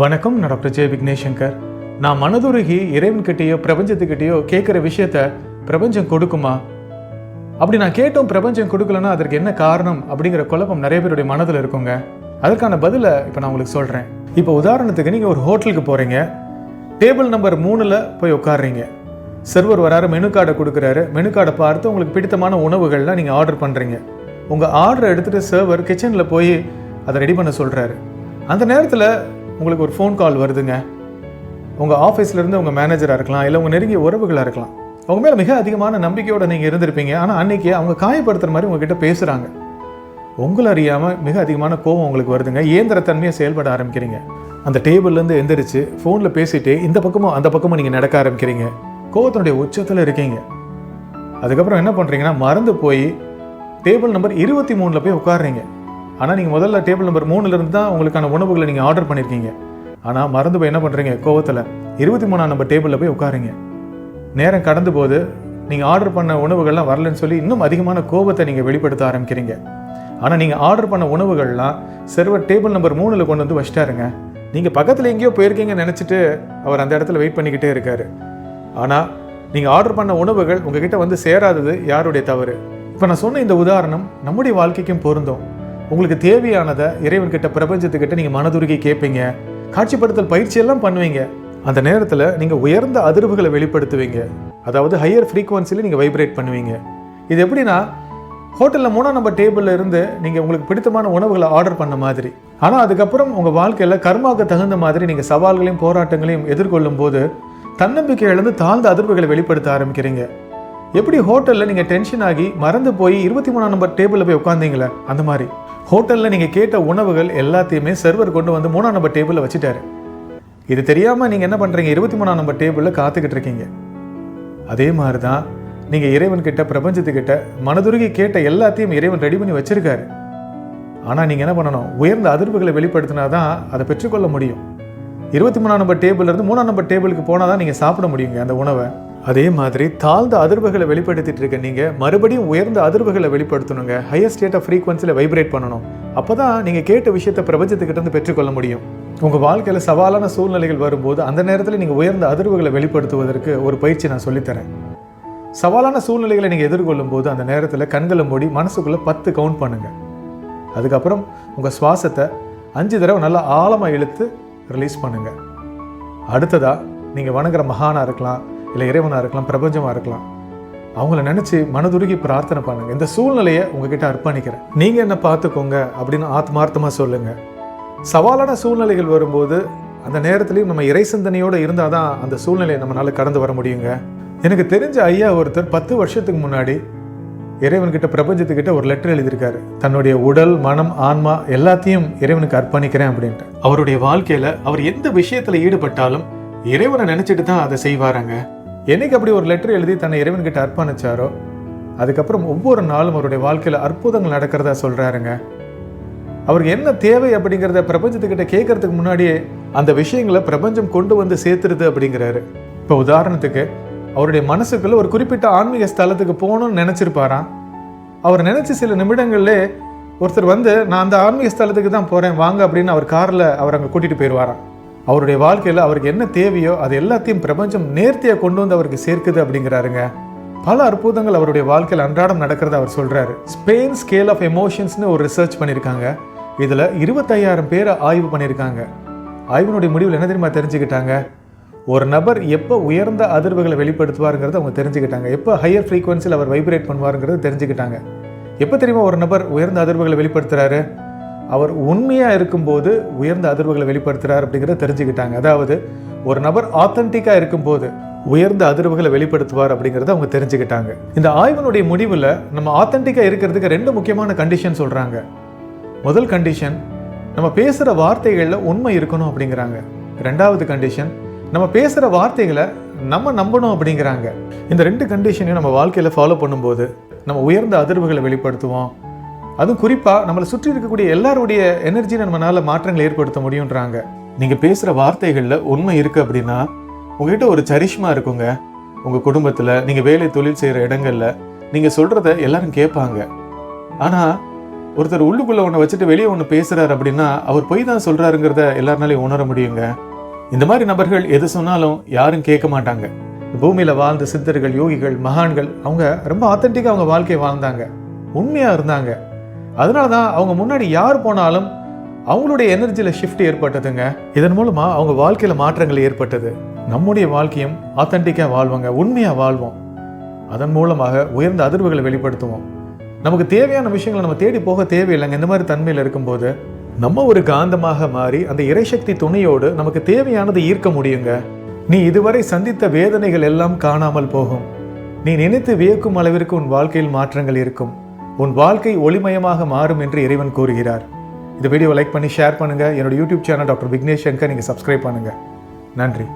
வணக்கம் நான் டாக்டர் ஜெய விக்னேஷங்கர். நான் மனதுருகி இறைவன்கிட்டேயோ பிரபஞ்சத்துக்கிட்டேயோ கேட்குற விஷயத்த பிரபஞ்சம் கொடுக்குமா? அப்படி நான் கேட்டோம் பிரபஞ்சம் கொடுக்கலன்னா அதற்கு என்ன காரணம் அப்படிங்கிற குழப்பம் நிறைய பேருடைய மனதில் இருக்குங்க. அதற்கான பதிலை இப்போ நான் உங்களுக்கு சொல்கிறேன் இப்போ உதாரணத்துக்கு நீங்கள் ஒரு ஹோட்டலுக்கு போகிறீங்க டேபிள் நம்பர் மூணில் போய் உட்காடுறீங்க சர்வர் வராரு மெனு கார்டை கொடுக்குறாரு. மெனு கார்டை பார்த்து உங்களுக்கு பிடித்தமான உணவுகள்லாம் நீங்கள் ஆர்டர் பண்ணுறீங்க உங்கள் ஆர்டரை எடுத்துகிட்டு சர்வர் கிச்சனில் போய் அதை ரெடி பண்ண சொல்கிறாரு அந்த நேரத்தில் உங்களுக்கு ஒரு ஃபோன் கால் வருதுங்க. உங்கள் ஆஃபீஸ்லேருந்து உங்கள் மேனேஜராக இருக்கலாம் இல்லை உங்கள் நெருங்கிய உறவுகளாக இருக்கலாம். அவங்க மேலே மிக அதிகமான நம்பிக்கையோடு நீங்கள் இருந்திருப்பீங்க. ஆனால் அன்றைக்கி அவங்க காயப்படுத்துகிற மாதிரி உங்ககிட்ட பேசுகிறாங்க உங்களை அறியாமல் மிக அதிகமான கோபம் உங்களுக்கு வருதுங்க. இயந்திரத்தன்மையாக செயல்பட ஆரம்பிக்கிறீங்க. அந்த டேபிள்லேருந்து எந்திரிச்சு ஃபோனில் பேசிட்டு இந்த பக்கமும் அந்த பக்கமும் நீங்கள் நடக்க ஆரம்பிக்கிறீங்க. கோபத்தினுடைய உச்சத்தில் இருக்கீங்க. அதுக்கப்புறம் என்ன பண்ணுறீங்கன்னா மறந்து போய் டேபிள் நம்பர் இருபத்தி மூணில் போய் உட்காடுறீங்க ஆனால் நீங்கள் முதல்ல டேபிள் நம்பர் மூணுலேருந்து தான் உங்களுக்கான உணவுகளை நீங்கள் ஆர்டர் பண்ணியிருக்கீங்க ஆனால் மறந்து போய் என்ன பண்ணுறீங்க கோவத்தில். இருபத்தி மூணாம் நம்பர் டேபிளில் போய் உட்காருங்க. நேரம் கடந்து போது நீங்கள் ஆர்டர் பண்ண உணவுகள்லாம் வரலன்னு சொல்லி இன்னும் அதிகமான கோபத்தை நீங்கள் வெளிப்படுத்த ஆரம்பிக்கிறீங்க. ஆனால் நீங்கள் ஆர்டர் பண்ண உணவுகள்லாம் சர்வர் டேபிள் நம்பர் மூணில் கொண்டு வந்து வச்சிட்டாருங்க. நீங்கள் பக்கத்தில் எங்கேயோ போயிருக்கீங்கன்னு நினச்சிட்டு அவர் அந்த இடத்துல வெயிட் பண்ணிக்கிட்டே இருக்கார். ஆனால் நீங்கள் ஆர்டர் பண்ண உணவுகள் உங்ககிட்ட வந்து சேராதது யாருடைய தவறு? இப்போ நான் சொன்ன இந்த உதாரணம் நம்முடைய வாழ்க்கைக்கும் பொருந்தும். உங்களுக்கு தேவையானதை இறைவன்கிட்ட பிரபஞ்சத்துக்கிட்ட நீங்கள் மனதுருகி கேட்பீங்க. காட்சிப்படுத்தல் பயிற்சியெல்லாம் பண்ணுவீங்க. அந்த நேரத்தில் நீங்கள் உயர்ந்த அதிர்வுகளை வெளிப்படுத்துவீங்க. அதாவது ஹையர் ஃப்ரீக்குவன்சியில் நீங்கள் வைப்ரேட் பண்ணுவீங்க. இது எப்படின்னா ஹோட்டலில் மூணாம் நம்பர் டேபிளில் இருந்து நீங்கள் உங்களுக்கு பிடித்தமான உணவுகளை ஆர்டர் பண்ண மாதிரி. ஆனால் அதுக்கப்புறம் உங்கள் வாழ்க்கையில் கர்மாவுக்கு தகுந்த மாதிரி நீங்கள் சவால்களையும் போராட்டங்களையும் எதிர்கொள்ளும் போது தன்னம்பிக்கை இழந்து தாழ்ந்த அதிர்வுகளை வெளிப்படுத்த ஆரம்பிக்கிறீங்க. எப்படி ஹோட்டலில் நீங்கள் டென்ஷன் ஆகி மறந்து போய் இருபத்தி மூணாம் நம்பர் டேபிளில் போய் உட்காந்தீங்களே அந்த மாதிரி. ஹோட்டலில் நீங்கள் கேட்ட உணவுகள் எல்லாத்தையுமே சர்வர் கொண்டு வந்து மூணாம் நம்பர் டேபிளில் வச்சுட்டாரு. இது தெரியாமல் நீங்கள் என்ன பண்ணுறீங்க இருபத்தி மூணாம் நம்பர் டேபிளில் காத்துக்கிட்டு இருக்கீங்க. அதே மாதிரி தான் நீங்கள் இறைவன்கிட்ட பிரபஞ்சத்துக்கிட்ட மனதுருகி கேட்ட எல்லாத்தையும் இறைவன் ரெடி பண்ணி வச்சுருக்காரு. ஆனால் நீங்கள் என்ன பண்ணணும்? உயர்ந்த அதிர்வுகளை வெளிப்படுத்தினா தான் அதை பெற்றுக்கொள்ள முடியும். இருபத்தி மூணாம் நம்பர் டேபிள்லேருந்து மூணாம் நம்பர் டேபிளுக்கு போனால் தான் நீங்கள் சாப்பிட முடியுங்க அந்த உணவை. அதே மாதிரி தாழ்ந்த அதிர்வுகளை வெளிப்படுத்திட்டு இருக்க நீங்கள் மறுபடியும் உயர்ந்த அதிர்வுகளை வெளிப்படுத்தணுங்க. ஹையர் ஸ்டேட் ஆஃப் ஃப்ரீக்வன்சியில் வைப்ரேட் பண்ணணும். அப்போ தான் நீங்கள் கேட்ட விஷயத்தை பிரபஞ்சத்துக்கிட்டேருந்து பெற்றுக்கொள்ள முடியும். உங்கள் வாழ்க்கையில் சவாலான சூழ்நிலைகள் வரும்போது அந்த நேரத்தில் நீங்கள் உயர்ந்த அதிர்வுகளை வெளிப்படுத்துவதற்கு ஒரு பயிற்சி நான் சொல்லித்தரேன். சவாலான சூழ்நிலைகளை நீங்கள் எதிர்கொள்ளும் போது அந்த நேரத்தில் கண்களை மூடி மனசுக்குள்ளே பத்து கவுண்ட் பண்ணுங்கள் அதுக்கப்புறம் உங்கள் சுவாசத்தை அஞ்சு தடவை நல்லா ஆழமாக இழுத்து ரிலீஸ் பண்ணுங்கள் அடுத்ததாக நீங்கள் வணங்குற மகானாக இருக்கலாம். இல்லை இறைவனாக இருக்கலாம் பிரபஞ்சமாக இருக்கலாம். அவங்கள நினச்சி மனதுருகி பிரார்த்தனை பண்ணுங்க. இந்த சூழ்நிலையை உங்ககிட்ட அர்ப்பணிக்கிறேன். நீங்கள் என்ன பார்த்துக்கோங்க அப்படின்னு ஆத்மார்த்தமாக சொல்லுங்கள் சவாலான சூழ்நிலைகள் வரும்போது அந்த நேரத்துலையும் நம்ம இறை சிந்தனையோடு இருந்தால் தான் அந்த சூழ்நிலையை நம்மளால் கடந்து வர முடியுங்க. எனக்கு தெரிஞ்ச ஐயா ஒருத்தர் பத்து வருஷத்துக்கு முன்னாடி இறைவன்கிட்ட பிரபஞ்சத்துக்கிட்ட ஒரு லெட்டர் எழுதியிருக்காரு. தன்னுடைய உடல் மனம் ஆன்மா எல்லாத்தையும் இறைவனுக்கு அர்ப்பணிக்கிறேன் அப்படின்ட்டு. அவருடைய வாழ்க்கையில் அவர் எந்த விஷயத்தில் ஈடுபட்டாலும் இறைவனை நினச்சிட்டு தான் அதை செய்வாராங்க. என்னைக்கு அப்படி ஒரு லெட்டர் எழுதி தன்னை இறைவன்கிட்ட அர்ப்பணிச்சாரோ? அதுக்கப்புறம் ஒவ்வொரு நாளும் அவருடைய வாழ்க்கையில் அற்புதங்கள் நடக்கிறதா சொல்கிறாருங்க அவருக்கு என்ன தேவை அப்படிங்கிறத பிரபஞ்சத்துக்கிட்ட கேட்கறதுக்கு முன்னாடியே அந்த விஷயங்களை பிரபஞ்சம் கொண்டு வந்து சேர்த்துருது அப்படிங்கிறாரு. இப்போ உதாரணத்துக்கு அவருடைய மனசுக்குள்ள ஒரு குறிப்பிட்ட ஆன்மீக ஸ்தலத்துக்கு போகணும்னு நினச்சிருப்பாராம். அவர் நினச்சி சில நிமிடங்கள்லே ஒருத்தர் வந்து நான் அந்த ஆன்மீக ஸ்தலத்துக்கு தான் போகிறேன் வாங்க அப்படின்னு அவர் காரில் அவர் அங்கே கூட்டிகிட்டு போயிடுவாராம் அவருடைய வாழ்க்கையில் அவருக்கு என்ன தேவையோ அது எல்லாத்தையும் பிரபஞ்சம் நேர்த்தியாக கொண்டு வந்து அவருக்கு சேர்க்குது அப்படிங்கிறாருங்க. பல அற்புதங்கள் அவருடைய வாழ்க்கையில் அன்றாடம் நடக்கிறத அவர் சொல்கிறாரு ஸ்பெயின் ஸ்கேல் ஆஃப் எமோஷன்ஸ்னு ஒரு ரிசர்ச் பண்ணியிருக்காங்க. இதில் இருபத்தையாயிரம் பேரை ஆய்வு பண்ணியிருக்காங்க. ஆய்வினுடைய முடிவில் என்ன தெரியுமா தெரிஞ்சுக்கிட்டாங்க? ஒரு நபர் எப்போ உயர்ந்த அதிர்வுகளை வெளிப்படுத்துவாருங்கிறத அவங்க தெரிஞ்சுக்கிட்டாங்க. எப்போ ஹையர் ஃப்ரீக்வன்சியில் அவர் வைப்ரேட் பண்ணுவாருங்கிறத தெரிஞ்சுக்கிட்டாங்க. எப்போ தெரியுமா ஒரு நபர் உயர்ந்த அதிர்வுகளை வெளிப்படுத்துகிறாரு அவர் உண்மையாக இருக்கும்போது உயர்ந்த அதிர்வுகளை வெளிப்படுத்துகிறார் அப்படிங்கிறத தெரிஞ்சுக்கிட்டாங்க. அதாவது ஒரு நபர் ஆத்தன்டிக்காக இருக்கும்போது உயர்ந்த அதிர்வுகளை வெளிப்படுத்துவார் அப்படிங்கிறத அவங்க தெரிஞ்சுக்கிட்டாங்க. இந்த ஆய்வினுடைய முடிவில் நம்ம ஆத்தன்டிக்காக இருக்கிறதுக்கு ரெண்டு முக்கியமான கண்டிஷன் சொல்கிறாங்க முதல் கண்டிஷன் நம்ம பேசுகிற வார்த்தைகளில் உண்மை இருக்கணும் அப்படிங்கிறாங்க. ரெண்டாவது கண்டிஷன் நம்ம பேசுகிற வார்த்தைகளை நம்ம நம்பணும் அப்படிங்கிறாங்க. இந்த ரெண்டு கண்டிஷனையும் நம்ம வாழ்க்கையில் ஃபாலோ பண்ணும்போது நம்ம உயர்ந்த அதிர்வுகளை வெளிப்படுத்துவோம். அதுவும் குறிப்பாக நம்மளை சுற்றி இருக்கக்கூடிய எல்லாருடைய எனர்ஜி நம்மளால் மாற்றங்களை ஏற்படுத்த முடியுன்றாங்க நீங்கள் பேசுகிற வார்த்தைகளில் உண்மை இருக்குது அப்படின்னா உங்ககிட்ட ஒரு சரிஷ்மா இருக்குங்க. உங்கள் குடும்பத்தில் நீங்கள் வேலை தொழில் செய்கிற இடங்களில் நீங்கள் சொல்கிறத எல்லாரும் கேட்பாங்க. ஆனால் ஒருத்தர் உள்ளுக்குள்ளே ஒன்று வச்சுட்டு வெளியே ஒன்று பேசுகிறார் அப்படின்னா அவர் பொய் தான் சொல்கிறாருங்கிறத எல்லாருனாலையும் உணர முடியுங்க. இந்த மாதிரி நபர்கள் எது சொன்னாலும் யாரும் கேட்க மாட்டாங்க. பூமியில் வாழ்ந்த சித்தர்கள் யோகிகள் மகான்கள் அவங்க ரொம்ப ஆத்தென்டிக்காக அவங்க வாழ்க்கையை வாழ்ந்தாங்க. உண்மையாக இருந்தாங்க. அதனால தான் அவங்க முன்னாடி யார் போனாலும் அவங்களுடைய எனர்ஜியில் ஷிஃப்ட் ஏற்பட்டதுங்க. இதன் மூலமாக அவங்க வாழ்க்கையில் மாற்றங்கள் ஏற்பட்டது. நம்முடைய வாழ்க்கையும் ஆத்தென்டிக்காக வாழ்வாங்க. உண்மையாக வாழ்வோம். அதன் மூலமாக உயர்ந்த அதிர்வுகளை வெளிப்படுத்துவோம். நமக்கு தேவையான விஷயங்களை நம்ம தேடி போக தேவையில்லைங்க. இந்த மாதிரி தன்மையில் இருக்கும்போது நம்ம ஒரு காந்தமாக மாறி அந்த இறைசக்தி துணையோடு நமக்கு தேவையானதை ஈர்க்க முடியுங்க. நீ இதுவரை சந்தித்த வேதனைகள் எல்லாம் காணாமல் போகும். நீ நினைத்து வியக்கும் அளவிற்கு உன் வாழ்க்கையில் மாற்றங்கள் இருக்கும். உன் வாழ்க்கை ஒளிமயமாக மாறும் என்று இறைவன் கூறுகிறார். இந்த வீடியோ லைக் பண்ணி ஷேர் பண்ணுங்க. என்னோட YouTube channel doctor Vignesh Shankar நீங்க சப்ஸ்கிரைப் பண்ணுங்க. நன்றி.